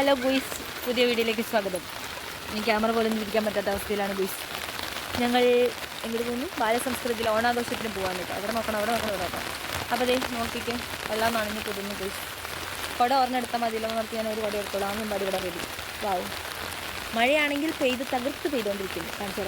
Hello guys പുതിയ വീഡിയോയിലേക്ക് സ്വാഗതം. ഇനി ക്യാമറ പോലും ഇരിക്കാൻ പറ്റാത്ത അവസ്ഥയിലാണ് ഗുയ്സ്. ഞങ്ങൾ എങ്ങോട്ട് പോകുന്നു? ബാലസംസ്കൃതിയിൽ ഓണാഘോഷത്തിന് പോകാൻ കേട്ടോ. അവിടെ നോക്കണം അവിടെ നോക്കണം ഇവിടെ നോക്കണം. അപ്പോൾ അതേ നോക്കിക്കേ. എല്ലാം നനഞ്ഞ് പൊതുന്നു ഗുയ്സ്. കുട ഓർമ്മെടുത്താൽ മതിയല്ലോ നിർത്തി ഞാൻ ഒരു കുട എടുത്തോളാം. ആ മുമ്പാടി ഇവിടെ റെഡി. വാവും മഴയാണെങ്കിൽ പെയ്ത് തകർത്ത് പെയ്തുകൊണ്ടിരിക്കുന്നു കാണിച്ചു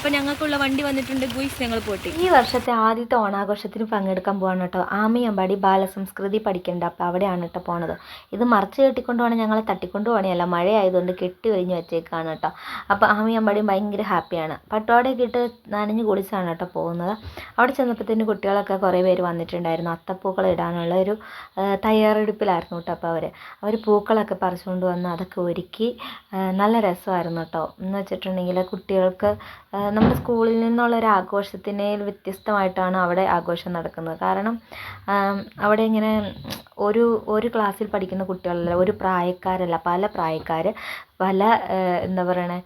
അപ്പോൾ ഞങ്ങൾക്കുള്ള വണ്ടി വന്നിട്ടുണ്ട് ഗുയിസ് ഞങ്ങൾ പോട്ടെ. ഈ വർഷത്തെ ആദ്യത്തെ ഓണാഘോഷത്തിന് പങ്കെടുക്കാൻ പോവാണ് കേട്ടോ. ആമയമ്പാടി ബാലസംസ്കൃതി പഠിക്കേണ്ട. അപ്പോൾ അവിടെയാണ് കേട്ടോ പോണത്. ഇത് മറച്ച് കെട്ടിക്കൊണ്ട് പോകണം ഞങ്ങളെ തട്ടിക്കൊണ്ട് പോകണമല്ല മഴയായതുകൊണ്ട് കെട്ടി ഒഴിഞ്ഞ് വെച്ചേക്കാണ് കേട്ടോ. അപ്പോൾ ആമയമ്പാടിയും ഭയങ്കര ഹാപ്പിയാണ്. പട്ടോടെ ഇട്ട് നനഞ്ഞ് കുളിച്ചാണ് കേട്ടോ പോകുന്നത്. അവിടെ ചെന്നപ്പോഴത്തേന് കുട്ടികളൊക്കെ കുറേ പേര് വന്നിട്ടുണ്ടായിരുന്നു. അത്തപ്പൂക്കൾ ഇടാനുള്ള ഒരു തയ്യാറെടുപ്പിലായിരുന്നു കേട്ടോ അപ്പോൾ അവർ അവർ പൂക്കളൊക്കെ പറിച്ചുകൊണ്ട് വന്ന് അതൊക്കെ ഒരുക്കി നല്ല രസമായിരുന്നു കേട്ടോ. എന്ന് വെച്ചിട്ടുണ്ടെങ്കിൽ കുട്ടികൾക്ക് നമ്മുടെ സ്കൂളിൽ നിന്നുള്ള ഒരു ആഘോഷത്തിനെ വ്യത്യസ്തമായിട്ടാണ് അവിടെ ആഘോഷം നടക്കുന്നത്. കാരണം അവിടെ ഇങ്ങനെ ഒരു ഒരു ക്ലാസ്സിൽ പഠിക്കുന്ന കുട്ടികളല്ല ഒരു പ്രായക്കാരല്ല പല പ്രായക്കാർ പല എന്താ പറയണേ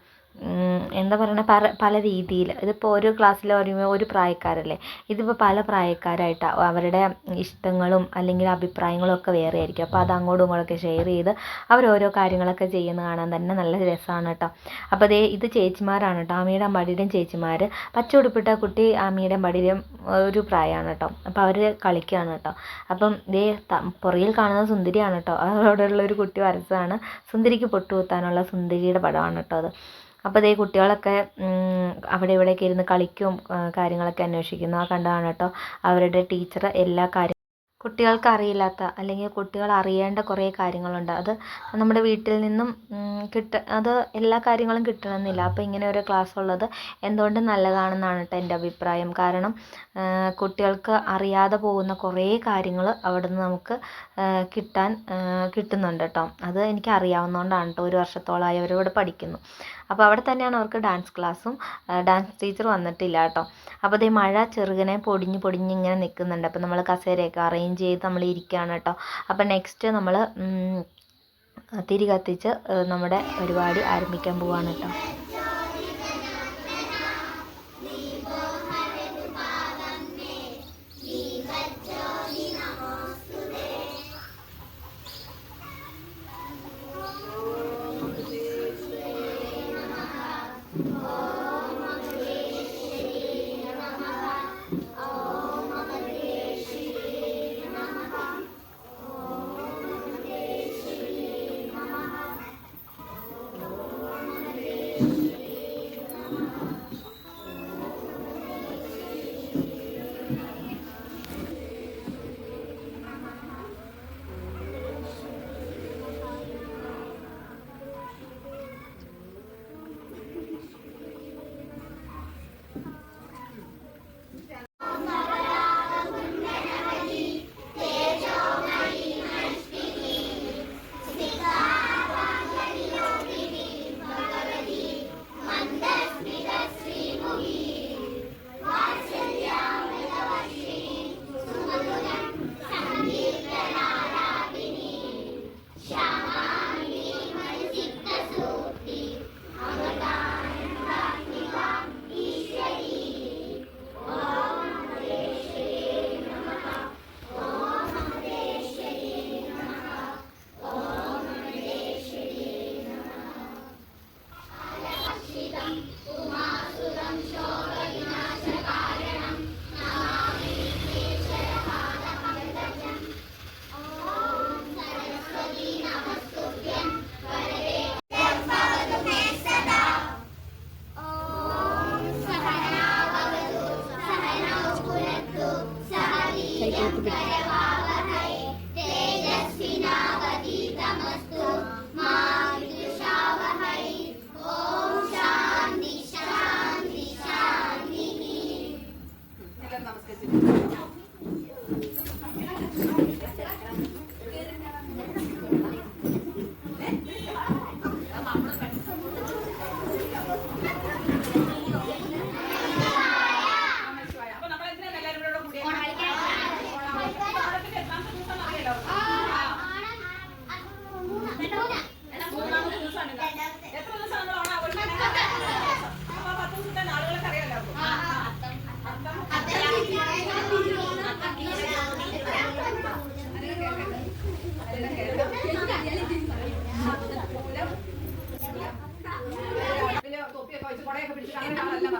എന്താ പറയുന്നത് പല പല രീതിയിൽ. ഇതിപ്പോൾ ഓരോ ക്ലാസ്സിൽ പറയുമ്പോൾ ഒരു പ്രായക്കാരല്ലേ? ഇതിപ്പോൾ പല പ്രായക്കാരായിട്ടാണ് അവരുടെ ഇഷ്ടങ്ങളും അല്ലെങ്കിൽ അഭിപ്രായങ്ങളും ഒക്കെ വേറെ ആയിരിക്കും. അപ്പോൾ അത് അങ്ങോട്ടും ഇങ്ങോട്ടൊക്കെ ഷെയർ ചെയ്ത് അവർ ഓരോ കാര്യങ്ങളൊക്കെ ചെയ്യുന്ന കാണാൻ തന്നെ നല്ല രസമാണ് കേട്ടോ അപ്പോൾ ദേ ഇത് ചേച്ചിമാരാണ് കേട്ടോ ആമിയുടെ അമ്പാടിയുടെയും ചേച്ചിമാർ പച്ച ഉടുപ്പിട്ട കുട്ടി ആമിയുടെ അമ്പാടിയുടെയും ഒരു പ്രായമാണ് കേട്ടോ അപ്പോൾ അവർ കളിക്കുകയാണ് കേട്ടോ അപ്പം ദേ പുറകിൽ കാണുന്ന സുന്ദരിയാണ് കേട്ടോ അവരോടുള്ള ഒരു കുട്ടി വരച്ചതാണ്. സുന്ദരിക്ക് പൊട്ടുകുത്താനുള്ള സുന്ദരിയുടെ പടമാണ് കേട്ടോ അത്. അപ്പോൾ ദേ കുട്ടികളൊക്കെ അവിടെ ഇവിടെയൊക്കെ ഇരുന്ന് കളിക്കും കാര്യങ്ങളൊക്കെ അന്വേഷിക്കുന്നു. ആ കണ്ടതാണ് കേട്ടോ അവരുടെ ടീച്ചർ എല്ലാ കാര്യം കുട്ടികൾക്ക് അറിയില്ലാത്ത അല്ലെങ്കിൽ കുട്ടികൾ അറിയേണ്ട കുറേ കാര്യങ്ങളുണ്ട്. അത് നമ്മുടെ വീട്ടിൽ നിന്നും കിട്ട അത് എല്ലാ കാര്യങ്ങളും കിട്ടണമെന്നില്ല. അപ്പോൾ ഇങ്ങനെ ഒരു ക്ലാസ് ഉള്ളത് എന്തുകൊണ്ട് നല്ലതാണെന്നാണ് കേട്ടോ എന്റെ അഭിപ്രായം. കാരണം കുട്ടികൾക്ക് അറിയാതെ പോകുന്ന കുറേ കാര്യങ്ങൾ അവിടെ നിന്ന് നമുക്ക് കിട്ടാൻ കിട്ടുന്നുണ്ട് കേട്ടോ. അത് എനിക്ക് അറിയാവുന്നതുകൊണ്ടാണ് കേട്ടോ ഒരു വർഷത്തോളമായി അവരോട് പഠിക്കുന്നു. അപ്പോൾ അവിടെ തന്നെയാണ് അവർക്ക് ഡാൻസ് ക്ലാസ്സും ഡാൻസ് ടീച്ചർ വന്നിട്ടില്ല കേട്ടോ. അപ്പോൾ അതേ മഴ ചെറുകനെ പൊടിഞ്ഞ് പൊടിഞ്ഞ് ഇങ്ങനെ നിൽക്കുന്നുണ്ട് അപ്പോൾ നമ്മൾ കസേരയൊക്കെ അറേഞ്ച് ചെയ്ത് നമ്മൾ ഇരിക്കുകയാണ് കേട്ടോ. അപ്പോൾ നെക്സ്റ്റ് നമ്മൾ തിരി കത്തിച്ച് നമ്മുടെ പരിപാടി ആരംഭിക്കാൻ പോവാണ് കേട്ടോ.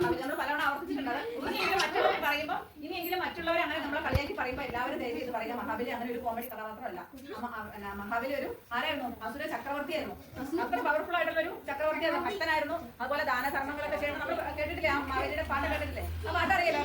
നമ്മൾ പലവണ ആവർത്തിച്ചിട്ടുണ്ടത് ഇനിയെങ്കിലും മറ്റുള്ളവർ പറയുമ്പോൾ ഇനിയെങ്കിലും മറ്റുള്ളവർ അങ്ങനെ നമ്മളെ കളിയാക്കി പറയുമ്പോൾ എല്ലാവരും ദയവ് ചെയ്ത് പറയുക മഹാബലി അങ്ങനെ ഒരു കോമഡി കഥാപാത്രമല്ല മഹാബലി ഒരു ആരായിരുന്നു അസുര ചക്രവർത്തിയായിരുന്നു അത്ര പവർഫുൾ ആയിട്ടുള്ള ഒരു ചക്രവർത്തിയായിരുന്നു ഭക്തനായിരുന്നു അതുപോലെ ദാനധർമ്മങ്ങളൊക്കെ ചെയ്യണം നമ്മൾ കേട്ടിട്ടില്ലേ ആ മഹാബലിയുടെ പാട്ട് കേട്ടിട്ടില്ലേ അപ്പൊ അതറിയില്ല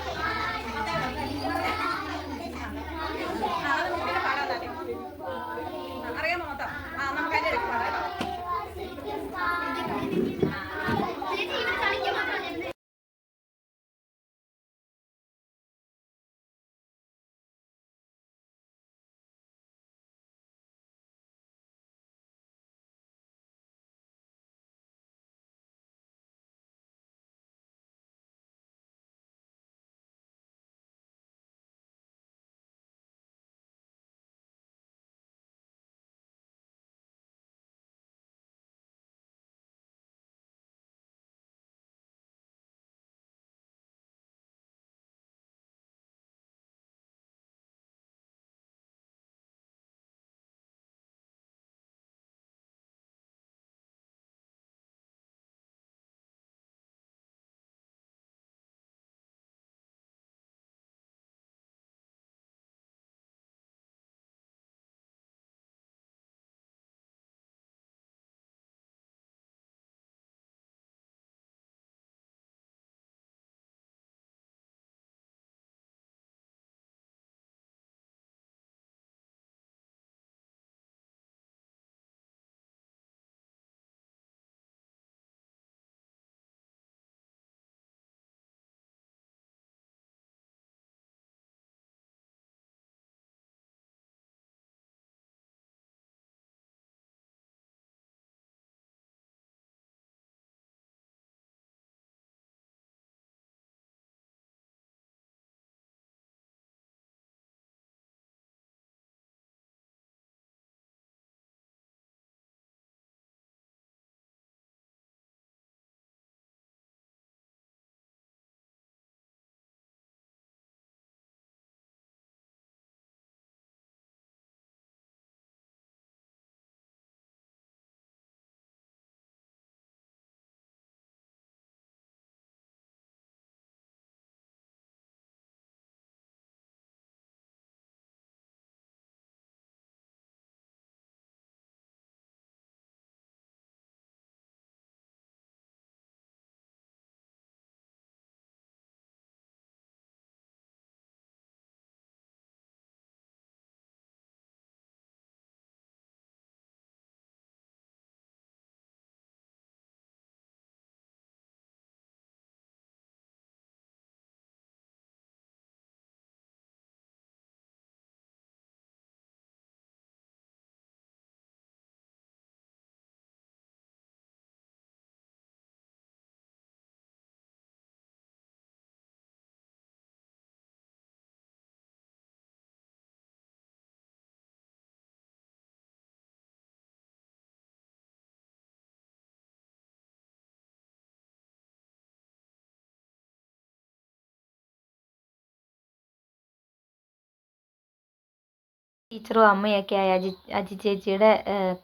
ടീച്ചറും അമ്മയൊക്കെ ആയി അജി അജി ചേച്ചിയുടെ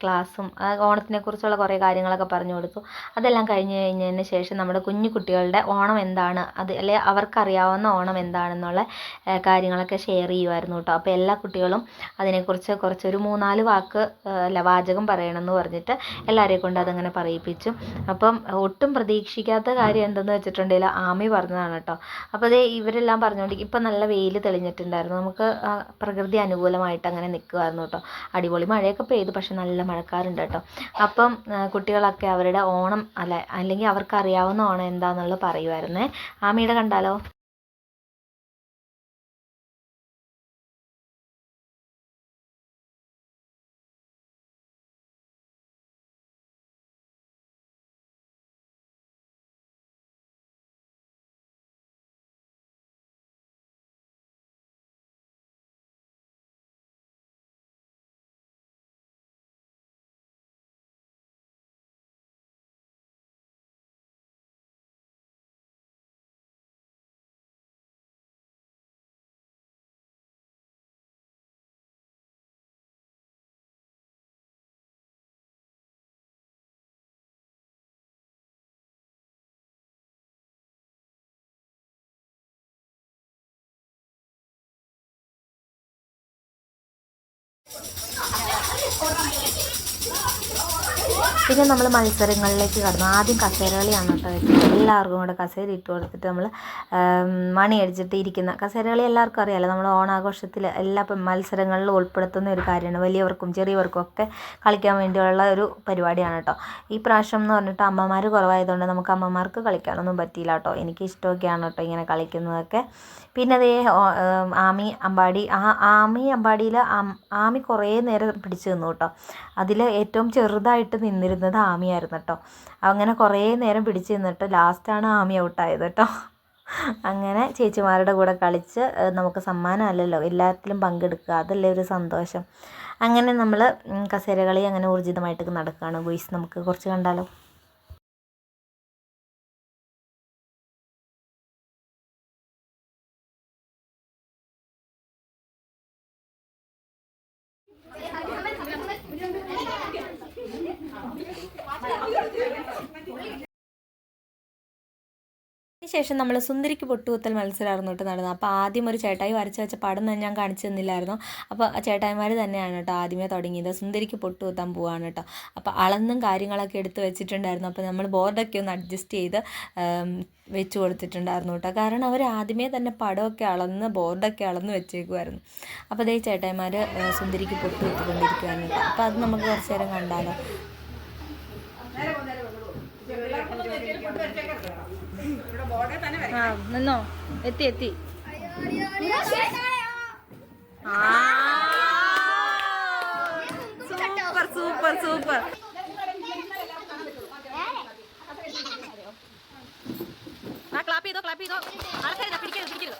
ക്ലാസ്സും ഓണത്തിനെ കുറിച്ചുള്ള കുറേ കാര്യങ്ങളൊക്കെ പറഞ്ഞു കൊടുത്തു. അതെല്ലാം കഴിഞ്ഞ് കഴിഞ്ഞതിന് ശേഷം നമ്മുടെ കുഞ്ഞു കുട്ടികളുടെ ഓണം എന്താണ്? അത് അല്ലെ അവർക്കറിയാവുന്ന ഓണം എന്താണെന്നുള്ള കാര്യങ്ങളൊക്കെ ഷെയർ ചെയ്യുമായിരുന്നു കേട്ടോ. അപ്പോൾ എല്ലാ കുട്ടികളും അതിനെക്കുറിച്ച് കുറച്ചൊരു മൂന്നാൽ വാക്ക് അല്ല വാചകം പറയണമെന്ന് പറഞ്ഞിട്ട് എല്ലാവരെയും കൊണ്ട് അതങ്ങനെ പറയിപ്പിച്ചു. അപ്പം ഒട്ടും പ്രതീക്ഷിക്കാത്ത കാര്യം എന്തെന്ന് വെച്ചിട്ടുണ്ടെങ്കിൽ ആമി പറഞ്ഞതാണ് കേട്ടോ. അപ്പോൾ അതേ ഇവരെല്ലാം പറഞ്ഞുകൊണ്ട് ഇപ്പം നല്ല വെയിൽ തെളിഞ്ഞിട്ടുണ്ടായിരുന്നു. നമുക്ക് പ്രകൃതി അനുകൂലമായിട്ട് അങ്ങനെ നിൽക്കുമായിരുന്നു കേട്ടോ. അടിപൊളി മഴയൊക്കെ പെയ്തു പക്ഷെ നല്ല മഴക്കാരുണ്ട് കേട്ടോ. അപ്പം കുട്ടികളൊക്കെ അവരുടെ ഓണം അല്ല അല്ലെങ്കിൽ അവർക്ക് അറിയാവുന്ന ഓണം എന്താണെന്നുള്ളത് പറയുമായിരുന്നേ ആമിയുടെ കണ്ടാലോ? ありがとうございます。പിന്നെ നമ്മൾ മത്സരങ്ങളിലേക്ക് കടന്നു. ആദ്യം കസേരകളിയാണ് കേട്ടോ വെച്ചത്. എല്ലാവർക്കും കൂടെ കസേര ഇട്ട് കൊടുത്തിട്ട് നമ്മൾ മണി അടിച്ചിട്ട് ഇരിക്കുന്ന കസേരകളി എല്ലാവർക്കും അറിയാമല്ലോ നമ്മൾ ഓണാഘോഷത്തിൽ എല്ലാ മത്സരങ്ങളിലും ഉൾപ്പെടുത്തുന്ന ഒരു കാര്യമാണ്. വലിയവർക്കും ചെറിയവർക്കും ഒക്കെ കളിക്കാൻ വേണ്ടിയുള്ള ഒരു പരിപാടിയാണ് കേട്ടോ. ഈ പ്രാവശ്യം എന്ന് പറഞ്ഞിട്ട് അമ്മമാർ കുറവായതുകൊണ്ട് നമുക്ക് അമ്മമാർക്ക് കളിക്കാനൊന്നും പറ്റിയില്ല കേട്ടോ. എനിക്ക് ഇഷ്ടമൊക്കെയാണ് കേട്ടോ ഇങ്ങനെ കളിക്കുന്നതൊക്കെ. പിന്നെ അതേ ആമി അമ്പാടി. ആ ആമി അമ്പാടിയിൽ ആമി കുറേ നേരം പിടിച്ചു നിന്നു കേട്ടോ. അതിൽ ഏറ്റവും ചെറുതായിട്ട് നിന്നിരുന്നത് ആമിയായിരുന്നു കേട്ടോ അങ്ങനെ കുറേ നേരം പിടിച്ച് നിന്നിട്ട് ലാസ്റ്റാണ് ആമി ഔട്ടായത് കേട്ടോ അങ്ങനെ ചേച്ചിമാരുടെ കൂടെ കളിച്ച് നമുക്ക് സമ്മാനമല്ലല്ലോ. എല്ലാത്തിലും പങ്കെടുക്കുക. അതല്ലേ ഒരു സന്തോഷം. അങ്ങനെ നമ്മൾ കസേരകളി അങ്ങനെ ഊർജിതമായിട്ട് നടക്കുകയാണ് ഗുയിസ് നമുക്ക് കുറച്ച് കണ്ടാലോ? ശേഷം നമ്മൾ സുന്ദരിക്ക് പൊട്ടുകുത്തൽ മത്സരമായിരുന്നു കേട്ടോ നടന്നത്. അപ്പോൾ ആദ്യം ഒരു ചേട്ടായി വരച്ച് വെച്ച പടം തന്നെ ഞാൻ കാണിച്ചു തന്നില്ലായിരുന്നു. അപ്പോൾ ആ ചേട്ടായിമാർ തന്നെയാണ് കേട്ടോ ആദ്യമേ തുടങ്ങിയത്. സുന്ദരിക്ക് പൊട്ടുകുത്താൻ പോവാണ് കേട്ടോ. അപ്പോൾ അളന്നും കാര്യങ്ങളൊക്കെ എടുത്ത് വെച്ചിട്ടുണ്ടായിരുന്നു. അപ്പോൾ നമ്മൾ ബോർഡൊക്കെ ഒന്ന് അഡ്ജസ്റ്റ് ചെയ്ത് വെച്ച് കൊടുത്തിട്ടുണ്ടായിരുന്നു കേട്ടോ. കാരണം അവർ ആദ്യമേ തന്നെ പടമൊക്കെ അളന്ന് ബോർഡൊക്കെ അളന്ന് വെച്ചേക്കുമായിരുന്നു അപ്പോൾ അതേ ചേട്ടായിമാർ സുന്ദരിക്ക് പൊട്ടുകുത്തിക്കൊണ്ടിരിക്കുവായിരുന്നു കേട്ടോ. അപ്പോൾ അത് നമുക്ക് കുറച്ച് നേരം കണ്ടാലോ? ആ നിന്നോ? എത്തി എത്തി. Super super super. ആ ക്ലാപ്പ് ചെയ്തോ ക്ലാപ്പ് ചെയ്തോ. ആൾക്കാരെ പിടിക്കരുത് പിടിക്കരുത്.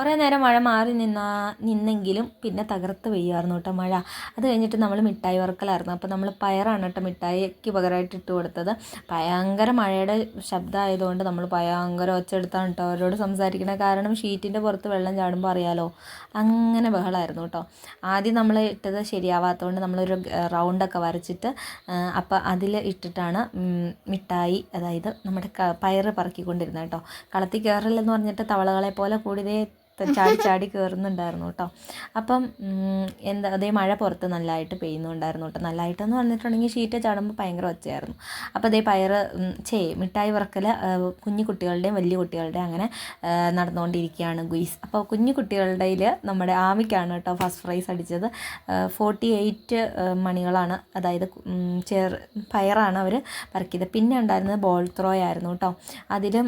കുറേ നേരം മഴ മാറി നിന്നാ നിന്നെങ്കിലും പിന്നെ തകർത്ത് പെയ്യുമായിരുന്നു കേട്ടോ മഴ. അത് കഴിഞ്ഞിട്ട് നമ്മൾ മിഠായി വറുക്കലായിരുന്നു. അപ്പോൾ നമ്മൾ പയറാണ് കേട്ടോ മിഠായിക്ക് പകരമായിട്ട് ഇട്ട് കൊടുത്തത്. ഭയങ്കര മഴയുടെ ശബ്ദമായതുകൊണ്ട് നമ്മൾ ഭയങ്കര ഒച്ചെടുത്താണ് കേട്ടോ അവരോട് സംസാരിക്കണ. കാരണം ഷീറ്റിന്റെ പുറത്ത് വെള്ളം ചാടുമ്പോൾ അറിയാലോ? അങ്ങനെ ബഹളമായിരുന്നു കേട്ടോ. ആദ്യം നമ്മൾ ഇട്ടത് ശരിയാവാത്തതുകൊണ്ട് നമ്മളൊരു റൗണ്ടൊക്കെ വരച്ചിട്ട് അപ്പോൾ അതിൽ ഇട്ടിട്ടാണ് മിഠായി അതായത് നമ്മുടെ പയറ് പറക്കിക്കൊണ്ടിരുന്നത് കേട്ടോ. കളത്തി കയറില്ലെന്ന് പറഞ്ഞിട്ട് തവളകളെ പോലെ കൂടിയതേ ചാടി ചാടി കയറുന്നുണ്ടായിരുന്നു കേട്ടോ. അപ്പം എന്താ അതേ മഴ പുറത്ത് നല്ലതായിട്ട് പെയ്യുന്നുണ്ടായിരുന്നു കേട്ടോ. നല്ലതായിട്ടെന്ന് പറഞ്ഞിട്ടുണ്ടെങ്കിൽ ഷീറ്റ് ചാടുമ്പോൾ ഭയങ്കര ഒച്ചയായിരുന്നു. അപ്പോൾ അതേ പയറ് ചേ മിഠായി വറക്കൽ കുഞ്ഞു കുട്ടികളുടെയും വലിയ കുട്ടികളുടെയും അങ്ങനെ നടന്നുകൊണ്ടിരിക്കുകയാണ് ഗുയിസ്. അപ്പോൾ കുഞ്ഞു കുട്ടികളുടെ നമ്മുടെ ആമിക്കാണ് കേട്ടോ ഫസ്റ്റ് പ്രൈസ് അടിച്ചത്. ഫോർട്ടി എയ്റ്റ് മണികളാണ്. അതായത് ചെറു പയറാണ് അവർ പറക്കിയത് പിന്നെ ഉണ്ടായിരുന്നത് ബോൾ ത്രോ ആയിരുന്നു കേട്ടോ. അതിലും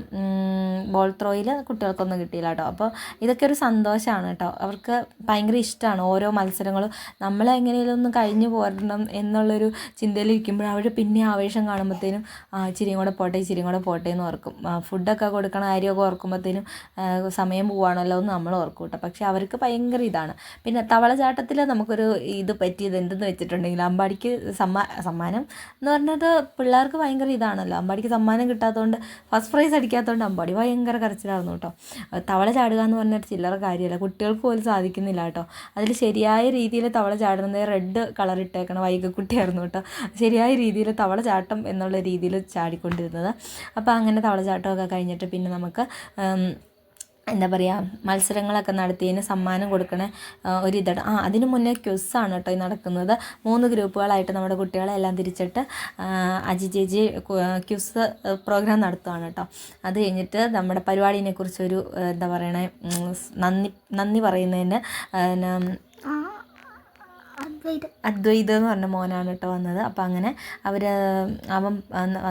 ബോൾ ത്രോയിൽ കുട്ടികൾക്കൊന്നും കിട്ടിയില്ല കേട്ടോ. അപ്പോൾ ഇതൊക്കെ ഒരു സന്തോഷമാണ് കേട്ടോ. അവർക്ക് ഭയങ്കര ഇഷ്ടമാണ് ഓരോ മത്സരങ്ങളും. നമ്മൾ എങ്ങനെയെങ്കിലും ഒന്ന് കഴിഞ്ഞു പോരണം എന്നുള്ളൊരു ചിന്തയിലിരിക്കുമ്പോൾ അവർ പിന്നെ ആവേശം കാണുമ്പോഴത്തേനും ഇച്ചിരിയും കൂടെ പോട്ടെ ഇച്ചിരിയും കൂടെ പോട്ടെ എന്ന് ഓർക്കും. ഫുഡൊക്കെ കൊടുക്കണ കാര്യമൊക്കെ ഓർക്കുമ്പോഴത്തേനും സമയം പോവാണല്ലോ എന്ന് നമ്മൾ ഓർക്കും കേട്ടോ. പക്ഷേ അവർക്ക് ഭയങ്കര ഇതാണ്. പിന്നെ തവളചാട്ടത്തിൽ നമുക്കൊരു ഇത് പറ്റിയത് എന്തെന്ന് വെച്ചിട്ടുണ്ടെങ്കിൽ അമ്പാടിക്ക് സമ്മാ സമ്മാനം എന്ന് പറഞ്ഞത് പിള്ളേർക്ക് ഭയങ്കര ഇതാണല്ലോ. അമ്പാടിക്ക് സമ്മാനം കിട്ടാത്തതുകൊണ്ട് ഫസ്റ്റ് പ്രൈസ് അടിക്കാത്തതുകൊണ്ട് അമ്പാടി ഭയങ്കര കരച്ചിലായിരുന്നു കേട്ടോ. തവള ചാടുക എന്ന് പറഞ്ഞാൽ ചില്ലറ കാര്യമല്ല. കുട്ടികൾക്ക് പോലും സാധിക്കുന്നില്ല കേട്ടോ. അതിൽ ശരിയായ രീതിയിൽ തവള ചാടുന്നത് റെഡ് കളർ ഇട്ടേക്കണ വൈകക്കുട്ടിയായിരുന്നു കേട്ടോ. ശരിയായ രീതിയിൽ തവള ചാട്ടം എന്നുള്ള രീതിയിൽ ചാടിക്കൊണ്ടിരുന്നത്. അപ്പോൾ അങ്ങനെ തവള ചാട്ടമൊക്കെ കഴിഞ്ഞിട്ട് പിന്നെ നമുക്ക് എന്താ പറയുക മത്സരങ്ങളൊക്കെ നടത്തിയതിന് സമ്മാനം കൊടുക്കണ ഒരിതാണ്. ആ അതിന് മുന്നേ ക്വസ്സാണ് കേട്ടോ നടക്കുന്നത്. മൂന്ന് ഗ്രൂപ്പുകളായിട്ട് നമ്മുടെ കുട്ടികളെ എല്ലാം തിരിച്ചിട്ട് അജി ചേച്ചി ക്യുസ് പ്രോഗ്രാം നടത്തുകയാണ് കേട്ടോ. അത് കഴിഞ്ഞിട്ട് നമ്മുടെ പരിപാടിനെ കുറിച്ചൊരു ആ, എന്താ പറയണേ നന്ദി നന്ദി പറയുന്നതിന് ന- അദ്വൈത് എന്ന് പറഞ്ഞ മോനാണ് കേട്ടോ വന്നത്. അപ്പോൾ അങ്ങനെ അവർ അവൻ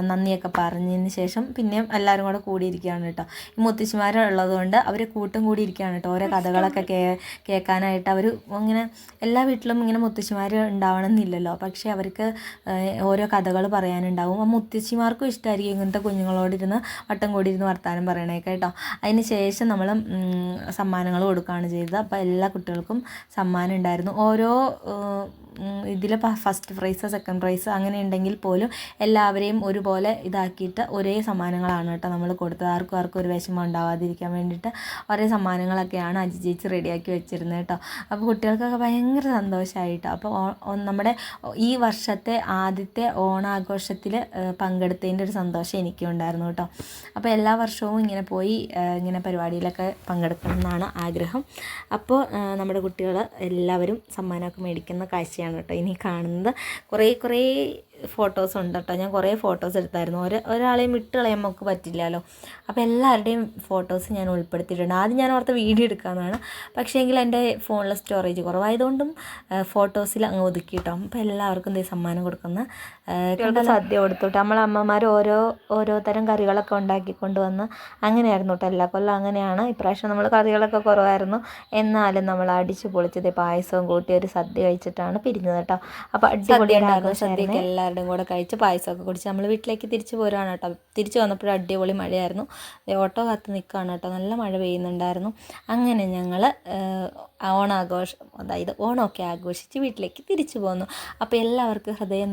നന്ദിയൊക്കെ പറഞ്ഞതിന് ശേഷം പിന്നെയും എല്ലാവരും കൂടെ കൂടിയിരിക്കുകയാണ് കേട്ടോ. ഈ മുത്തശ്ശിമാരുള്ളത് കൊണ്ട് അവർ കൂട്ടും കൂടി ഇരിക്കുകയാണ് കേട്ടോ. ഓരോ കഥകളൊക്കെ കേ കേൾക്കാനായിട്ട് അവർ ഇങ്ങനെ എല്ലാ വീട്ടിലും ഇങ്ങനെ മുത്തശ്ശിമാർ ഉണ്ടാവണമെന്നില്ലല്ലോ. പക്ഷേ അവർക്ക് ഓരോ കഥകൾ പറയാനുണ്ടാവും. ആ മുത്തശ്ശിമാർക്കും ഇഷ്ടമായിരിക്കും ഇങ്ങനത്തെ കുഞ്ഞുങ്ങളോടിരുന്ന് വട്ടം കൂടി കൂടിയിരുന്ന് വർത്താനം പറയണേക്കെ കേട്ടോ. അതിന് ശേഷം നമ്മൾ സമ്മാനങ്ങൾ കൊടുക്കുകയാണ് ചെയ്തത്. അപ്പോൾ എല്ലാ കുട്ടികൾക്കും സമ്മാനം ഉണ്ടായിരുന്നു. ഓരോ の ഇതിൽ ഫസ്റ്റ് പ്രൈസ് സെക്കൻഡ് പ്രൈസ് അങ്ങനെ ഉണ്ടെങ്കിൽ പോലും എല്ലാവരെയും ഒരുപോലെ ഇതാക്കിയിട്ട് ഒരേ സമ്മാനങ്ങളാണ് കേട്ടോ നമ്മൾ കൊടുത്തത്. ആർക്കും ആർക്കും ഒരു വിഷമം ഉണ്ടാവാതിരിക്കാൻ വേണ്ടിയിട്ട് ഒരേ സമ്മാനങ്ങളൊക്കെയാണ് അജി ചേച്ചി റെഡിയാക്കി വെച്ചിരുന്നത് കേട്ടോ. അപ്പോൾ കുട്ടികൾക്കൊക്കെ ഭയങ്കര സന്തോഷമായിട്ടോ അപ്പോൾ നമ്മുടെ ഈ വർഷത്തെ ആദ്യത്തെ ഓണാഘോഷത്തിൽ പങ്കെടുത്തതിന്റെ ഒരു സന്തോഷം എനിക്കും ഉണ്ടായിരുന്നു കേട്ടോ. അപ്പോൾ എല്ലാ വർഷവും ഇങ്ങനെ പോയി ഇങ്ങനെ പരിപാടിയിലൊക്കെ പങ്കെടുക്കണം എന്നാണ് ആഗ്രഹം. അപ്പോൾ നമ്മുടെ കുട്ടികൾ എല്ലാവരും സമ്മാനമൊക്കെ മേടിക്കുന്ന കാഴ്ചയാണ് കേട്ടോ ഇനി കാണുന്നത്. കുറേ കുറേ ഫോട്ടോസ് ഉണ്ട് കേട്ടോ ഞാൻ കുറേ ഫോട്ടോസ് എടുത്തായിരുന്നു. ഒരു ഒരാളെയും വിട്ട് കളയാൻ നമുക്ക് പറ്റില്ലല്ലോ. അപ്പോൾ എല്ലാവരുടെയും ഫോട്ടോസ് ഞാൻ ഉൾപ്പെടുത്തിയിട്ടുണ്ട്. ആദ്യം ഞാൻ ഓർത്ത വീഡിയോ എടുക്കാമെന്നാണ് പക്ഷേ എങ്കിൽ എന്റെ ഫോണിലെ സ്റ്റോറേജ് കുറവായതുകൊണ്ടും ഫോട്ടോസിൽ അങ്ങ് ഒതുക്കി കേട്ടോ അപ്പോൾ എല്ലാവർക്കും ദേ സമ്മാനം കൊടുക്കുന്ന സദ്യ കൊടുത്തു കേട്ടോ നമ്മളെ അമ്മമാർ ഓരോ ഓരോ തരം കറികളൊക്കെ ഉണ്ടാക്കി കൊണ്ടുവന്ന് അങ്ങനെയായിരുന്നു കേട്ടോ എല്ലാ കൊല്ലം അങ്ങനെയാണ്. ഇപ്രാവശ്യം നമ്മൾ കറികളൊക്കെ കുറവായിരുന്നു. എന്നാലും നമ്മൾ അടിച്ചു പൊളിച്ചത് പായസവും കൂട്ടി ഒരു സദ്യ കഴിച്ചിട്ടാണ് പിരിഞ്ഞത് കേട്ടോ അപ്പോൾ അടിപൊളി സദ്യക്ക് ആഘോഷമായിരുന്നു എല്ലാവരുടെയും കൂടെ കഴിച്ച് പായസമൊക്കെ കുടിച്ച് നമ്മൾ വീട്ടിലേക്ക് തിരിച്ചു പോരുകയാണ് കേട്ടോ. തിരിച്ചു വന്നപ്പോൾ അടിപൊളി മഴയായിരുന്നു. ഓട്ടോ കാത്ത് നിൽക്കുകയാണ് കേട്ടോ. നല്ല മഴ പെയ്യുന്നുണ്ടായിരുന്നു. അങ്ങനെ ഞങ്ങൾ ഓണാഘോഷം അതായത് ഓണമൊക്കെ ആഘോഷിച്ച് വീട്ടിലേക്ക് തിരിച്ചു പോന്നു. അപ്പോൾ എല്ലാവർക്കും ഹൃദയം